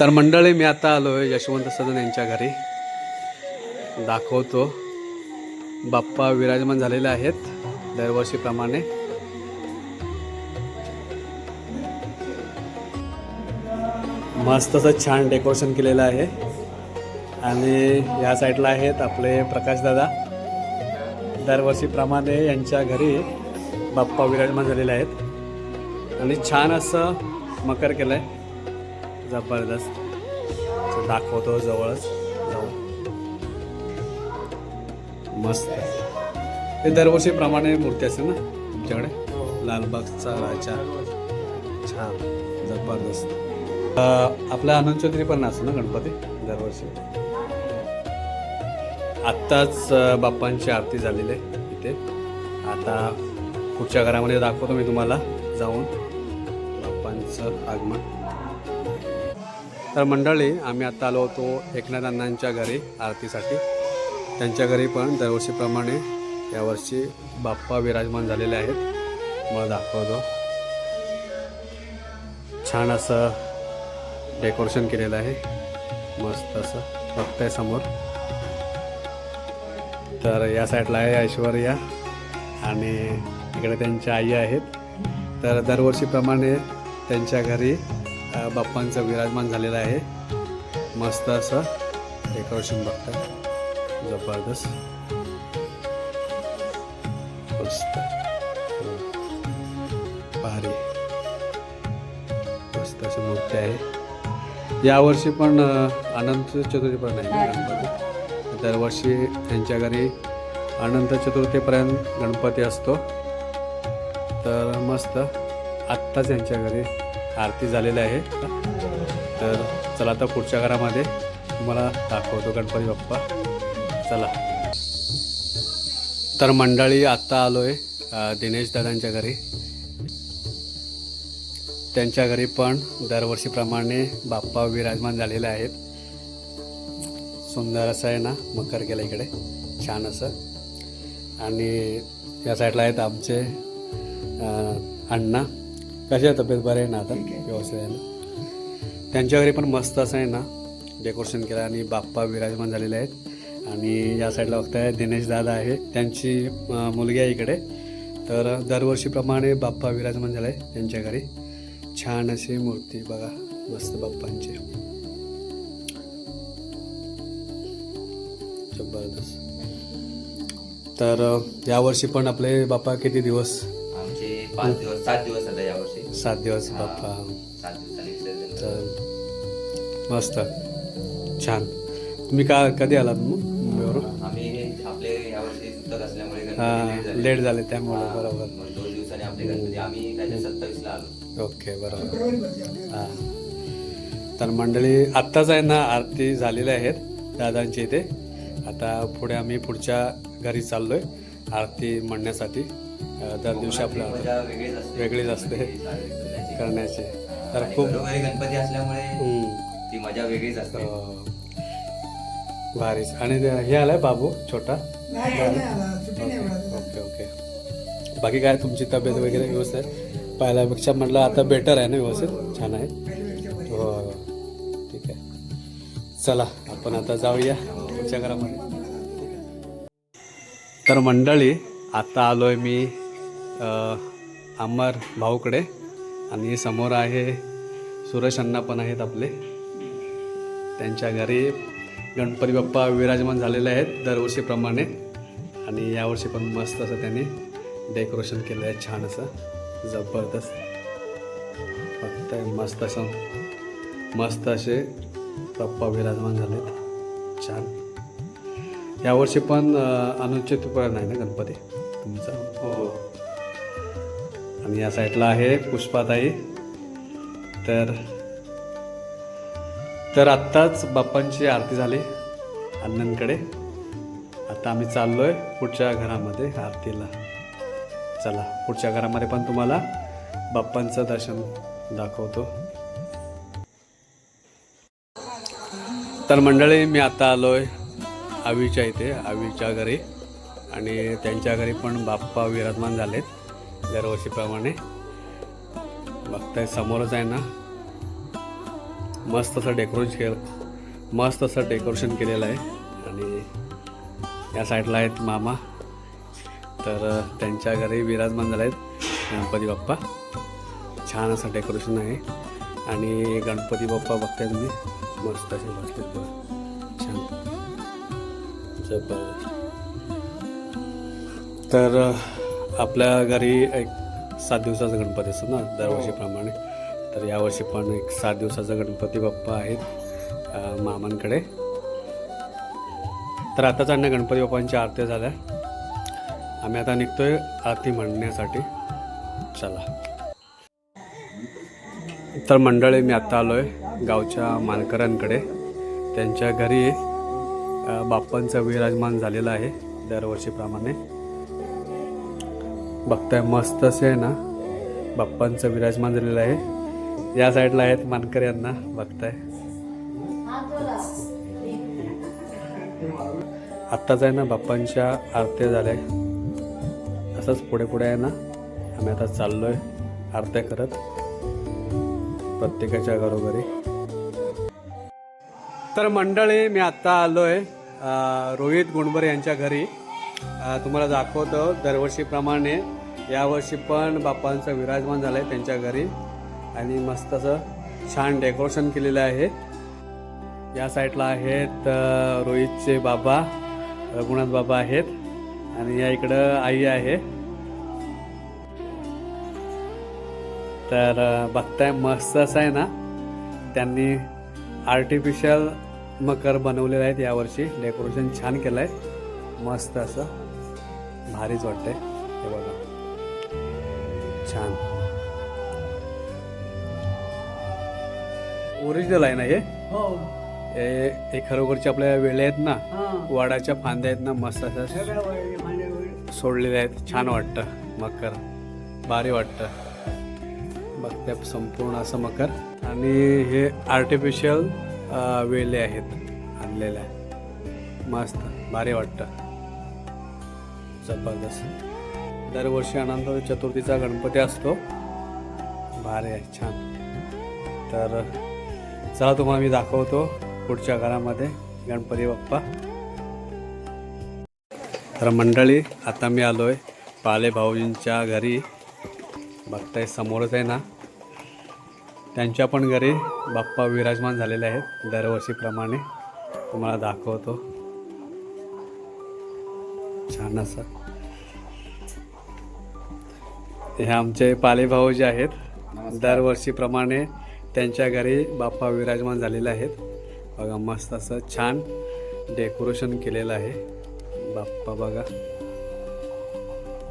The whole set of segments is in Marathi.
तर मंडळी मी आता आलो आहे यशवंत सदन यांच्या घरी. दाखवतो. बाप्पा विराजमान झालेले आहेत दरवर्षीप्रमाणे. मस्त असं छान डेकोरेशन केलेलं आहे. आणि या साईडला आहेत आपले प्रकाशदादा दरवर्षीप्रमाणे यांच्या घरी बाप्पा विराजमान झालेले आहेत. आणि छान असं मकर केलं आहे जबरदस्त. दाखवतो जवळच. जाऊन मस्त. हे दरवर्षीप्रमाणे मूर्ती असेल ना तुमच्याकडे? लालबागचा राजा. छान. जबरदस्त. आपला आनंद चौधरी पण असतो ना गणपती दरवर्षी? आत्ताच बाप्पांची आरती झालेली आहे इथे. आता पुढच्या घरामध्ये दाखवतो मी तुम्हाला. जाऊन. बाप्पांचं आगमन. तर मंडळी आम्ही आत्ता आलो होतो एकनाथ अण्णांच्या घरी आरतीसाठी. त्यांच्या घरी पण दरवर्षीप्रमाणे यावर्षी बाप्पा विराजमान झालेले आहेत. मला दाखवतो. छान असं डेकोरेशन केलेलं आहे. मस्त असं बघताय समोर. तर या साईडला आहे ऐश्वर्या आणि इकडे त्यांच्या आई आहेत. तर दरवर्षीप्रमाणे त्यांच्या घरी बाप्पांचं विराजमान झालेलं आहे. मस्त असं डेकोरेशन बघताय. जबरदस्त. मस्त. भारी. मस्त अशी मूर्ती आहे. यावर्षी पण अनंत चतुर्थी पण आहे. दरवर्षी त्यांच्या घरी अनंत चतुर्थीपर्यंत गणपती असतो. तर मस्त. आत्ताच यांच्या घरी आरती झालेली आहे. तर चला आता पुढच्या घरामध्ये तुम्हाला दाखवतो गणपती बाप्पा. चला. तर मंडळी आत्ता आलो आहे दिनेश दादांच्या घरी. त्यांच्या घरी पण दरवर्षीप्रमाणे बाप्पा विराजमान झालेले आहेत. सुंदर असं आहे ना मकर केलं इकडे. छान असं. आणि या साईडला आहेत आमचे अण्णा. कशा तब्येत? बरे आहे ना आता? व्यवस्थित आहे ना? त्यांच्या घरी पण मस्त असं आहे ना? डेकोरेशन केलं आणि बाप्पा विराजमान झालेले आहेत. आणि या साईडला बघताय दिनेश दादा आहे. त्यांची मुलगी आहे इकडे. तर दरवर्षीप्रमाणे बाप्पा विराजमान झाला आहे त्यांच्या घरी. छान अशी मूर्ती बघा मस्त बाप्पांची. जबरदस्त. तर यावर्षी पण आपले बाप्पा किती दिवस पाच दिवस सात दिवस आता यावर्षी सात दिवस बाप्पा. सात दिवसांनी विसर्जन तर मस्त. छान. तुम्ही का कधी आलात मग? मुंबईवरून? आम्ही आपले यावर्षी सुतक असल्यामुळे गणपती हां. लेट झाले त्यामुळे हां, बरोबर. मग दोन दिवसांनी आपले गणपती आम्ही त्याच्या सत्तावीसला आलो. ओके बरोबर. हां. तर मंडळी आत्ताच आहे ना आरती झालेल्या आहेत दादांची इथे. आता पुढे आम्ही पुढच्या घरी चाललो आहे आरती म्हणण्यासाठी. दिवशी आपल्या मजा वेगळीच असते वेगळीच असते करण्याची. तर खूप गणपती असल्यामुळे. ती मजा वेगळीच असते. अं, भारीच. आणि हे आलाय बाबू छोटा? ओके ओके बाकी काय तुमची तब्येत वगैरे व्यवस्थित? आहे पहिल्यापेक्षा म्हटलं आता बेटर आहे ना व्यवस्थित? छान आहे. हो हो. ठीक आहे. चला आपण आता जाऊया. पुढच्या घरामध्ये तर मंडळी आता आलो आहे मी अमर भाऊकडे. आणि समोर आहे सुरेश अण्णा पण आहेत आपले. त्यांच्या घरी गणपती बाप्पा विराजमान झालेले आहेत दरवर्षीप्रमाणे. आणि यावर्षी पण मस्त असं त्यांनी डेकोरेशन केलं आहे छान असं. जबरदस्त. फक्त मस्त असं मस्त असे बाप्पा विराजमान झाले छान. यावर्षी पण अनुचित पण नाही ना गणपती? तुमचा. हो आणि या साईडला आहे पुष्पाताई. तर तर आत्ताच बाप्पांची आरती झाली अण्णांकडे. आता आम्ही चाललो आहे पुढच्या घरामध्ये आरतीला. चला पुढच्या घरामध्ये पण तुम्हाला बाप्पांचं दर्शन दाखवतो. तर मंडळी मी आता आलो आहे आवीच्या इथे आवीच्या घरी. आणि त्यांच्या घरी पण बाप्पा विराजमान झालेत दरवर्षीप्रमाणे. बघताय समोरच आहे ना. मस्त असं डेकोरेशन केलं मस्त असं डेकोरेशन केलेलं आहे. आणि या साईडला आहेत मामा. तर त्यांच्या घरी विराजमान झाले आहेत गणपती बाप्पा. छान असं डेकोरेशन आहे. आणि गणपती बाप्पा बघताय तुम्ही. मस्त असे बसले छान. जबरदस्त. तर आपल्या घरी एक सात दिवसाचा गणपती असतो ना दरवर्षीप्रमाणे. तर यावर्षी पण एक सात दिवसाचा गणपती बाप्पा आहेत मामांकडे. तर आता चांगल्या गणपती बाप्पांच्या आरत्या झाल्या. आम्ही आता निघतोय आरती म्हणण्यासाठी चला. तर मंडळी मी आत्ता आलो आहे गावच्या मानकरांकडे त्यांच्या घरी बाप्पांचं विराजमान झालेलं आहे दरवर्षीप्रमाणे. बघताय मस्त असे आहे ना. बाप्पांचं विराजमान झालेलं आहे. या साईडला आहेत मानकर यांना बघताय. आत्ताच आहे ना बाप्पांच्या आरत्या झाल्या. असंच पुढे पुढे आहे ना आम्ही आता चाललो आहे आरत्या करत. प्रत्येकाच्या घरोघरी. तर मंडळी मी आत्ता आलो आहे रोहित गुणबर यांच्या घरी. तुम्हाला दाखवतो दरवर्षीप्रमाणे यावर्षी पण बाप्पांचं विराजमान झालं आहे त्यांच्या घरी. आणि मस्त असं छान डेकोरेशन केलेलं आहे. या साईडला आहेत रोहितचे बाबा रघुनाथ बाबा आहेत. आणि या इकडं आई आहे. तर बघताय मस्त असं आहे ना? त्यांनी आर्टिफिशियल मकर बनवलेले आहेत यावर्षी. डेकोरेशन छान केलं आहे मस्त असं भारीच वाटतंय. हे बघा. छान. ओरिजिनल आहे ना हे? हो. हे हे खरोखरचे आपल्या वेळे आहेत ना? वडाच्या फांद्या आहेत ना मस्त असं सोडलेले आहेत. छान वाटतं. मकर. भारी वाटतं. बघते संपूर्ण असं मकर. आणि हे आर्टिफिशियल वेले आहेत. आणलेल्या मस्त. भारी वाटतं. जबरदस्त दरवर्षी अनंत चतुर्थीचा गणपती असतो. भारी आहे छान. तर चला तुम्हाला मी दाखवतो पुढच्या घरामध्ये गणपती बाप्पा. तर मंडळी आता मी आलो आहे पाले भाऊजींच्या घरी. बघताय समोरच आहे ना? त्यांच्या पण घरी बाप्पा विराजमान झालेले आहेत दरवर्षीप्रमाणे. तुम्हाला दाखवतो. छान असं. हे आमचे पाले भाऊ जे आहेत दरवर्षीप्रमाणे त्यांच्या घरी बाप्पा विराजमान झालेले आहेत. बघा मस्त असं छान डेकोरेशन केलेलं आहे. बाप्पा बघा.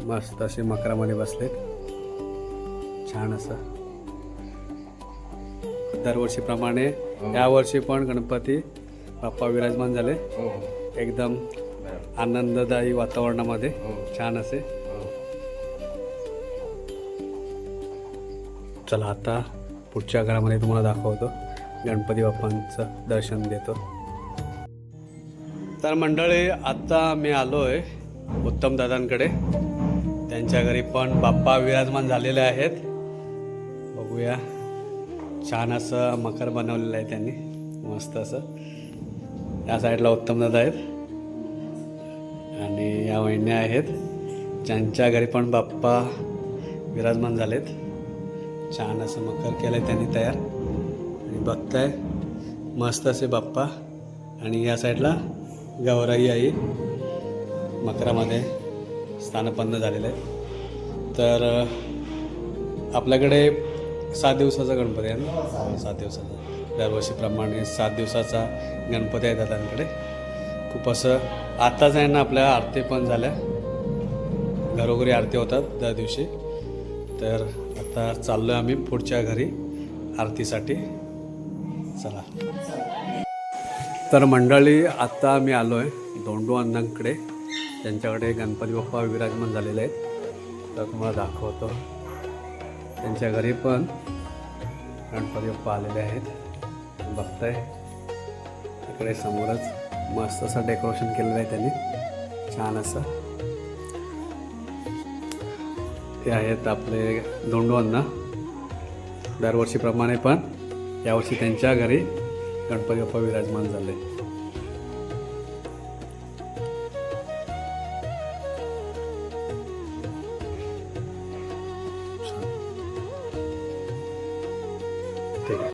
मस्त असे मकरामध्ये बसलेत. छान असं. दरवर्षीप्रमाणे यावर्षी पण गणपती बाप्पा विराजमान झाले. एकदम आनंददायी वातावरणामध्ये. छान असे. चला आता पुढच्या घरामध्ये तुम्हाला दाखवतो. गणपती बाप्पांचं दर्शन देतो. तर मंडळी आत्ता मी आलो आहे उत्तम दादांकडे. त्यांच्या घरी पण बाप्पा विराजमान झालेले आहेत. बघूया. छान असं मकर बनवलेलं आहे त्यांनी. मस्त असं. या साईडला उत्तम दादा आहेत. आणि या वहिन्या आहेत. ज्यांच्या घरी पण बाप्पा विराजमान झालेत. छान असं मकर केलं आहे त्यांनी तयार. आणि बघताय मस्त असे बाप्पा. आणि या साईडला गौराई आई मकरामध्ये स्थानपन्न झालेलं आहे तर आपल्याकडे सात दिवसाचा गणपती आहे ना? सात दिवसाचा. दरवर्षीप्रमाणे सात दिवसाचा गणपती आहे दादांकडे खूप असं आत्ताच आहे ना आपल्या आरती पण झाल्या. घरोघरी आरती होतात दर दिवशी. तर आता चाललो आहे आम्ही पुढच्या घरी. आरतीसाठी. चला. तर मंडळी आत्ता मी आलो आहे दोंडू अण्णांकडे. त्यांच्याकडे गणपती बाप्पा विराजमान झालेले आहेत. तर तुम्हाला दाखवतो. त्यांच्या घरी पण गणपती बाप्पा आलेले आहेत. बघताय इकडे समोरच मस्त असं डेकोरेशन केलेलं आहे त्यांनी. छान असं. हे आहेत आपले दोंडू अण्णा. दरवर्षीप्रमाणे पण यावर्षी त्यांच्या घरी गणपती बाप्पा विराजमान झाले.